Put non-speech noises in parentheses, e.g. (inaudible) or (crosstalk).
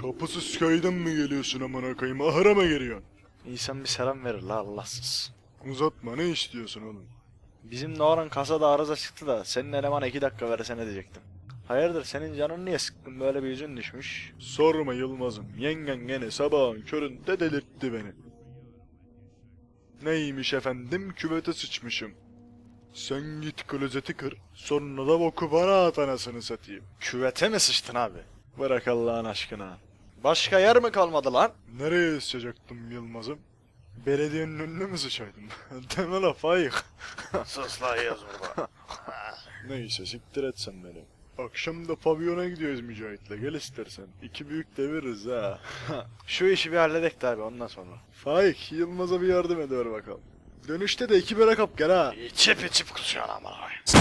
Kapısız köyden mi geliyorsun amına koyayım? Ahıra mı giriyorsun? İnsan bir selam verir la Allahsız. Uzatma ne istiyorsun oğlum? Bizim Noran kasada arıza çıktı da senin elemana iki dakika versene diyecektim. Hayırdır senin canın niye sıkkın böyle bir yüzün düşmüş? Sorma Yılmaz'ım. Yengen gene sabahın köründe delirtti beni. Neymiş efendim küvete sıçmışım. Sen git klozeti kır. Sonra da boku bana at anasını satayım. Küvete mi sıçtın abi? Bırak Allah'ın aşkına. Başka yer mi kalmadı lan? Nereye sıçacaktım Yılmaz'ım? Belediyenin önüne mi sıçaydım? (laughs) Deme la fayık. (laughs) Sus la yaz burada. Neyse siktir et sen beni. Akşam da pavyona gidiyoruz Mücahit'le gel istersen. İki büyük deviririz ha. (laughs) Şu işi bir halledek de abi ondan sonra. Faik Yılmaz'a bir yardım eder bakalım. Dönüşte de iki bira kap gel ha. İçip içip kusuyorsun aman abi.